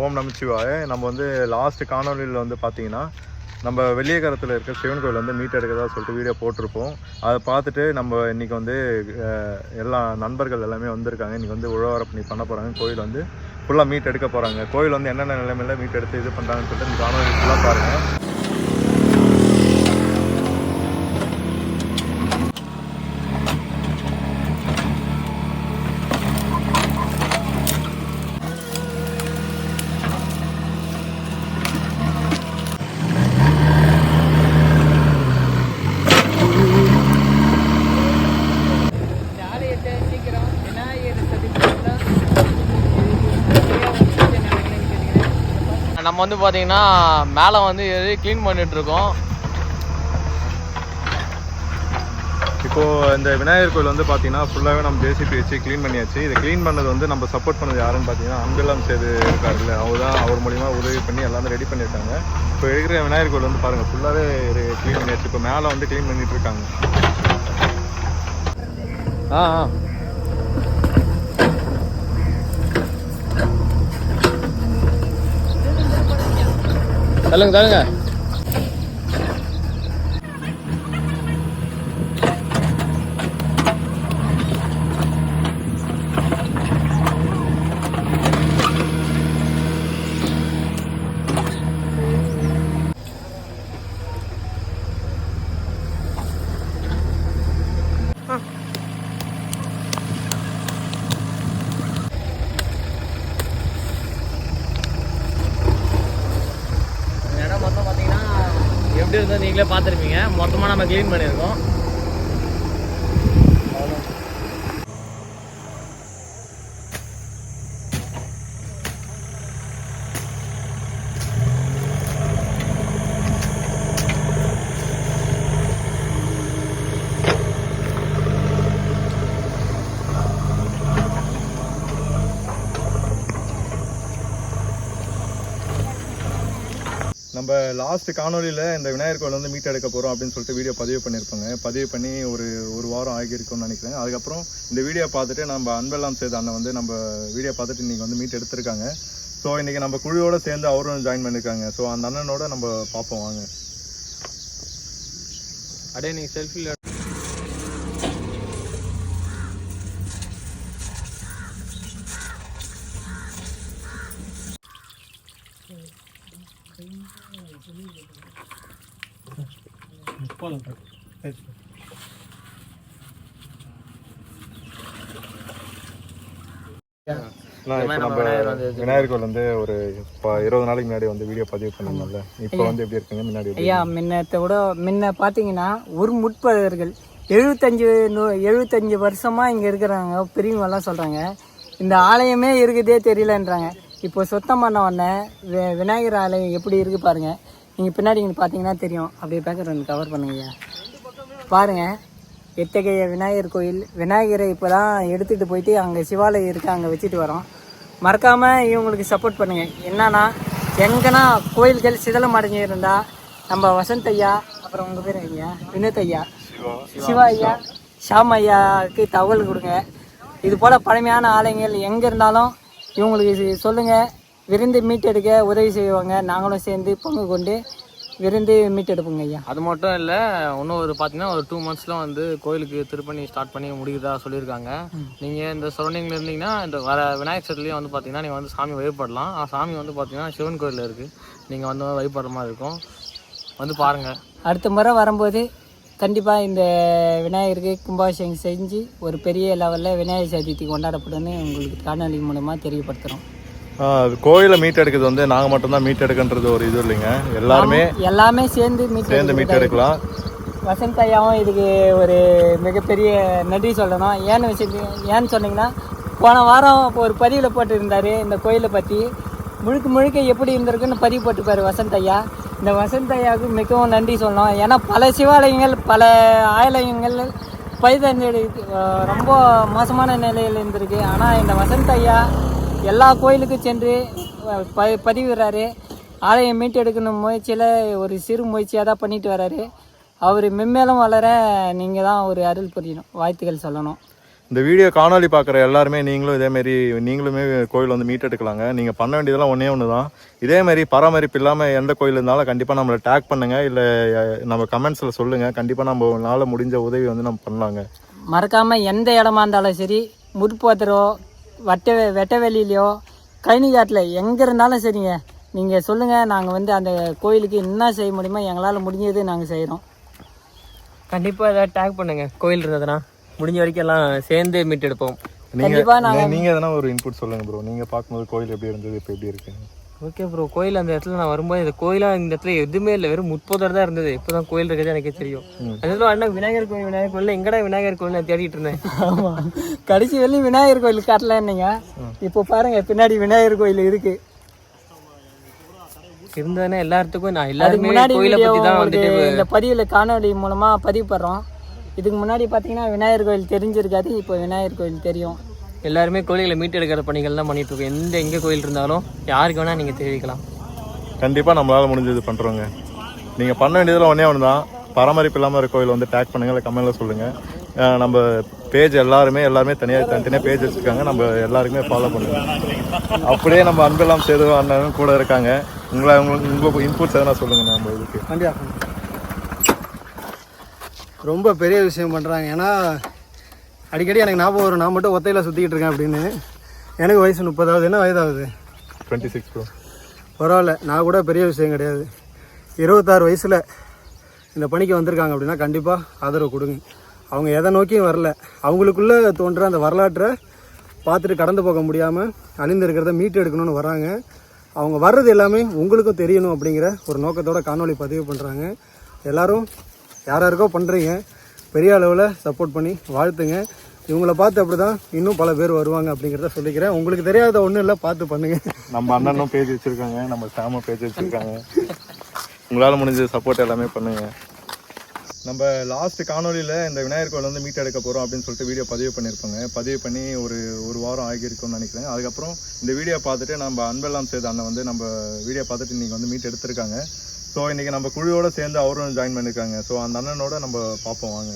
ஓம் நமச்சிவாய. நம்ம வந்து லாஸ்ட் காணொலியில் வந்து பார்த்தீங்கன்னா நம்ம வெள்ளியகரத்தில் இருக்க சிவன் கோயில் வந்து மீட் எடுக்கிறதா சொல்லிட்டு வீடியோ போட்டிருப்போம். அதை பார்த்துட்டு நம்ம இன்றைக்கி வந்து எல்லா நண்பர்கள் எல்லாமே வந்திருக்காங்க. இன்றைக்கி வந்து உழவர பண்ணி பண்ண போகிறாங்க கோயில் வந்து ஃபுல்லாக மீட் எடுக்க போகிறாங்க கோயில் வந்து என்னென்ன நிலைமையில் மீட் எடுத்து இது பண்ணுறாங்கன்னு சொல்லிட்டு இந்த காணொலி ஃபுல்லாக பாருங்கள் இந்த ஆலயத்தை சீக்கிரம் விநாயகர் சதுர்த்தி நம்ம வந்து பார்த்தீங்கன்னா மேலே வந்து எது க்ளீன் பண்ணிட்டு இருக்கோம் இப்போ இந்த விநாயகர் கோயில் வந்து பார்த்தீங்கன்னா ஃபுல்லாகவே நம்ம ஜேசிபி வச்சு க்ளீன் பண்ணியாச்சு. இதை க்ளீன் பண்ணது வந்து நம்ம சப்போர்ட் பண்ணது யாருன்னு பார்த்தீங்கன்னா அன்பெல்லாம் சேது இருக்காருல்ல அவர் தான் அவர் மூலிமா உதவி பண்ணி எல்லாமே ரெடி பண்ணியிருக்காங்க. இப்போ இருக்கிற விநாயகர் கோயில் வந்து பாருங்கள் ஃபுல்லாகவே க்ளீன் பண்ணியாச்சு. இப்போ மேலே வந்து க்ளீன் பண்ணிட்டு இருக்காங்க ஆ ஆ. சொல்லுங்க சொல்லுங்க இந்த இடம் மொத்தம் பார்த்தீங்கன்னா எப்படி இருந்தது நீங்களே பார்த்துருப்பீங்க. மொத்தமாக நம்ம க்ளீன் பண்ணியிருக்கோம். நம்ம லாஸ்ட் காணொலியில் இந்த விநாயகர் கோயில் வந்து மீட் எடுக்க போகிறோம் அப்படின்னு சொல்லிட்டு வீடியோ பதிவு பண்ணியிருப்பாங்க. பதிவு பண்ணி ஒரு ஒரு வாரம் ஆகியிருக்கும்னு நினைக்கிறேன். அதுக்கப்புறம் இந்த வீடியோ பார்த்துட்டு நம்ம அன்பெல்லாம் சேர்ந்த அண்ணன் வந்து நம்ம வீடியோ பார்த்துட்டு இன்றைக்கி வந்து மீட் எடுத்திருக்காங்க. ஸோ இன்றைக்கி நம்ம குழுவோடு சேர்ந்து அவரும் ஜாயின் பண்ணியிருக்காங்க ஸோ அந்த அண்ணனோட நம்ம பார்ப்போம் வாங்க. அடே நீங்கள் செல்ஃபியில் நம்ம விநாயகர் கோயில் வந்து ஒரு இப்போ இருபது நாளைக்கு முன்னாடி வந்து வீடியோ பதிவு பண்ணிருந்தோம்ல இப்போ வந்து எப்படி இருக்குங்க? முன்னாடி ஐயா முன்னத்தை விட முன்ன பார்த்தீங்கன்னா ஒரு முற்பகர்கள் எழுபத்தஞ்சு நூ- எழுபத்தஞ்சு வருஷமா இங்க இருக்கிறாங்க. பெரியவங்க எல்லாம் சொல்றாங்க. இந்த ஆலயமே இருக்குதே தெரியலன்றாங்க. இப்போ சுத்தம் பண்ண உடனே வி- விநாயகர் ஆலயம் எப்படி இருக்கு பாருங்க. நீங்க பின்னாடி இங்க பார்த்தீங்கன்னா தெரியும். அப்படியே பேக்ரவுண்ட் கவர் பண்ணுங்க. ஐயா பாருங்க. எத்தகைய விநாயகர் கோயில். விநாயகரை இப்போ தான் எடுத்துகிட்டு போயிட்டு அங்கே சிவாலயம் இருக்கு. அங்கே வச்சுட்டு வரோம். மறக்காமல் இவங்களுக்கு சப்போர்ட் பண்ணுங்க. என்னன்னா எங்கன்னா கோயில்கள் சிதலம் அடைஞ்சு இருந்தா நம்ம வசந்த் ஐயா அப்புறம் உங்கள் பேர் ஐயா வினோத் ஐயா. சிவா. ஐயா ஷாம் ஐயாவுக்கு தகவல் கொடுங்க. இது போல் பழமையான ஆலயங்கள் எங்கே இருந்தாலும் இவங்களுக்கு இது சொல்லுங்க. விருந்து மீட்டெடுக்க உதவி செய்வாங்க. நாங்களும் சேர்ந்து பங்கு கொண்டு விருந்து மீட்டெடுப்போங்க ஐயா. அது மட்டும் இல்லை இன்னும் ஒரு பார்த்தீங்கன்னா ஒரு டூ மந்த்ஸில் வந்து கோயிலுக்கு திருப்பணி ஸ்டார்ட் பண்ணி முடிக்கிறதா சொல்லியிருக்காங்க. நீங்கள் இந்த சரௌண்டிங்கில் இருந்தீங்கன்னா இந்த வர விநாயகர் சதுர்த்திலையும் வந்து பார்த்தீங்கன்னா நீங்கள் வந்து சாமி வழிபடலாம். ஆ, சாமி வந்து பார்த்தீங்கன்னா சிவன் கோயிலில் இருக்குது நீங்கள் வந்து வழிபடுற மாதிரி இருக்கும். வந்து பாருங்கள் அடுத்த முறை வரும்போது கண்டிப்பாக இந்த விநாயகருக்கு கும்பாபிஷேகம் செஞ்சு ஒரு பெரிய லெவலில் விநாயகர் சதுர்த்தி கொண்டாடப்படும்னு உங்களுக்கு காணொலி மூலமாக தெரியப்படுத்துகிறோம் கோயிலை மீட் எடுக்கிறது வந்து நாங்கள் மட்டும்தான் மீட் எடுக்கன்றது ஒரு இது இல்லைங்க. எல்லாருமே எல்லாமே சேர்ந்து மீட் சேர்ந்து மீட் எடுக்கலாம். வசந்த் ஐயாவும் இதுக்கு ஒரு மிகப்பெரிய நன்றி சொல்லணும். ஏன்னு வச்சுட்டு ஏன்னு சொன்னீங்கன்னா போன வாரம் ஒரு பதிவில் போட்டிருந்தாரு இந்த கோயிலை பற்றி முழுக்க முழுக்க எப்படி இருந்திருக்குன்னு பதிவு போட்டுப்பாரு வசந்த் ஐயா. இந்த வசந்தையாவுக்கு மிகவும் நன்றி சொல்லணும். ஏன்னா பல சிவாலயங்கள் பல ஆலயங்கள் பைதஞ்சடி ரொம்ப மோசமான நிலையில் இருந்திருக்கு. ஆனால் இந்த வசந்த் ஐயா எல்லா கோயிலுக்கும் சென்று ப பதிவிடுறாரு. ஆலயம் மீட்டெடுக்கணும் முயற்சியில் ஒரு சிறு முயற்சியாக தான் பண்ணிட்டு வராரு. அவர் மென்மேலும் வளர நீங்கள் தான் ஒரு அருள் புரியணும். வாழ்த்துக்கள் சொல்லணும். இந்த வீடியோ காணொளி பார்க்குற எல்லாருமே நீங்களும் இதேமாரி நீங்களுமே கோயில் வந்து மீட் எடுக்கலாங்க. நீங்கள் பண்ண வேண்டியதெல்லாம் ஒன்றே ஒன்று தான் இதேமாரி பராமரிப்பு இல்லாமல் எந்த கோயில் இருந்தாலும் கண்டிப்பாக நம்மளை டேக் பண்ணுங்கள் இல்லை நம்ம கமெண்ட்ஸில் சொல்லுங்கள் கண்டிப்பாக நம்ம நம்மளால் முடிஞ்ச உதவி வந்து நம்ம பண்ணலாங்க. மறக்காமல் எந்த இடமா இருந்தாலும் சரி முற்போத்தரோ வட்ட வெட்டவெளியிலையோ கழனிக்காட்டில் எங்கே இருந்தாலும் சரிங்க. நீங்கள் சொல்லுங்கள் நாங்கள் வந்து அந்த கோயிலுக்கு என்ன செய்ய முடியுமோ எங்களால் முடிஞ்சது நாங்கள் செய்கிறோம் கண்டிப்பாக ஏதாவது டேக் பண்ணுங்க. கோயில் இருந்ததுன்னா. முடிஞ்ச வரைக்கும் எல்லாம் சேர்ந்து மீட் எடுப்போம். நீங்கள் நீங்கள் எதனா ஒரு இன்புட் சொல்லுங்கள் ப்ரோ நீங்கள் பார்க்கும்போது கோயில் எப்படி இருந்தது இப்போ எப்படி இருக்கு? ஓகே ப்ரோ கோயில் அந்த இடத்துல நான் வரும்போது இந்த கோயிலாக இந்த இடத்துல எதுவுமே இல்லை. வெறும் முப்பதர் தான் இருந்தது. இப்போ தான் கோயில் இருக்கிறது எனக்கே தெரியும். அந்த இடத்துல அண்ணா விநாயகர் கோயில் விநாயகர் கோயில் எங்கடா விநாயகர் கோயில் நான் தேடிட்டு இருந்தேன். ஆமாம் கடைசி வெளியும் விநாயகர் கோயில் காட்டலன்னீங்க இப்போ பாருங்க பின்னாடி விநாயகர் கோயில் இருக்கு. இருந்ததுன்னா எல்லா இடத்துக்கும் நான் எல்லாருமே முன்னாடி கோயிலை பற்றி தான் வந்துட்டு இந்த பதிவில் காணொளி மூலமாக பதிவு பண்ணுறோம் இதுக்கு முன்னாடி பார்த்தீங்கன்னா விநாயகர் கோயில் தெரிஞ்சிருக்காது இப்போ விநாயகர் கோயில் தெரியும். எல்லாருமே கோயில்களை மீட் எடுக்கிற பணிகள் தான் பண்ணிட்டு இருக்கோம். எந்த எங்கே கோயில் இருந்தாலும் யாருக்கு வேணால் நீங்கள் தெரிவிக்கலாம். கண்டிப்பாக நம்மளால் முடிஞ்சது பண்ணுறோங்க நீங்கள் பண்ண வேண்டியதில் ஒன்றே ஒன்று தான் பராமரிப்பு இல்லாமல் இருக்க கோயில் வந்து டேக் பண்ணுங்கள் இல்லை கமெண்ட்டில் சொல்லுங்கள் நம்ம பேஜ் எல்லாருமே எல்லாருமே தனியாக தனித்தனியாக பேஜ் வச்சுருக்காங்க. நம்ம எல்லாருக்குமே ஃபாலோ பண்ணுங்க. அப்படியே நம்ம அன்பெல்லாம் சேது அண்ணனும் கூட இருக்காங்க. உங்களை உங்களுக்கு உங்கள் இன்புட்ஸ் எதனா சொல்லுங்கள் நம்ம இதுக்கு ரொம்ப பெரிய விஷயம் பண்ணுறாங்க ஏன்னா அடிக்கடி எனக்கு ஞாபகம் வரும் நான் மட்டும் ஒத்தையில் சுற்றிக்கிட்டு இருக்கேன் அப்படின்னு. எனக்கு வயசு முப்பதாவது என்ன வயதாகுது? டுவெண்ட்டி சிக்ஸ் ப்ரோ பரவாயில்ல நான் கூட பெரிய விஷயம் கிடையாது. இருபத்தாறு வயசில் இந்த பணிக்கு வந்திருக்காங்க அப்படின்னா கண்டிப்பாக ஆதரவு கொடுங்க. அவங்க எதை நோக்கியும் வரல. அவங்களுக்குள்ளே தோன்ற அந்த வரலாற்றை பார்த்துட்டு கடந்து போக முடியாமல் அழிந்திருக்கிறத மீட்டு எடுக்கணும்னு வராங்க அவங்க வர்றது எல்லாமே உங்களுக்கும் தெரியணும் அப்படிங்கிற ஒரு நோக்கத்தோட காணொளி பதிவு பண்ணுறாங்க எல்லாரும் யார் யாருக்கோ பண்ணுறீங்க பெரிய அளவில் சப்போர்ட் பண்ணி வாழ்த்துங்க. இவங்கள பார்த்து அப்படி தான் இன்னும் பல பேர் வருவாங்க அப்படிங்கிறத சொல்லிக்கிறேன். உங்களுக்கு தெரியாத ஒன்றும் இல்லை பார்த்து பண்ணுங்கள் நம்ம அண்ணனும் பேஜ் வச்சுருக்காங்க நம்ம சாமும் பேஜ் வச்சுருக்காங்க. உங்களால் முடிஞ்ச சப்போர்ட் எல்லாமே பண்ணுங்க. நம்ம லாஸ்ட் காணொலியில் இந்த விநாயகர் கோயில் வந்து மீட் எடுக்க போகிறோம் அப்படின்னு சொல்லிட்டு வீடியோ பதிவு பண்ணியிருப்பாங்க. பதிவு பண்ணி ஒரு ஒரு வாரம் ஆகியிருக்கும்னு நினைக்கிறேன். அதுக்கப்புறம் இந்த வீடியோ பார்த்துட்டு நம்ம அன்பெல்லாம் சேர்த்து அண்ணன் வந்து நம்ம வீடியோ பார்த்துட்டு இன்றைக்கி வந்து மீட் எடுத்திருக்காங்க. ஸோ இன்றைக்கி நம்ம குழுவோடு சேர்ந்து அவரும் ஜாயின் பண்ணியிருக்காங்க ஸோ அந்த அண்ணனோட நம்ம பார்ப்போம் வாங்க.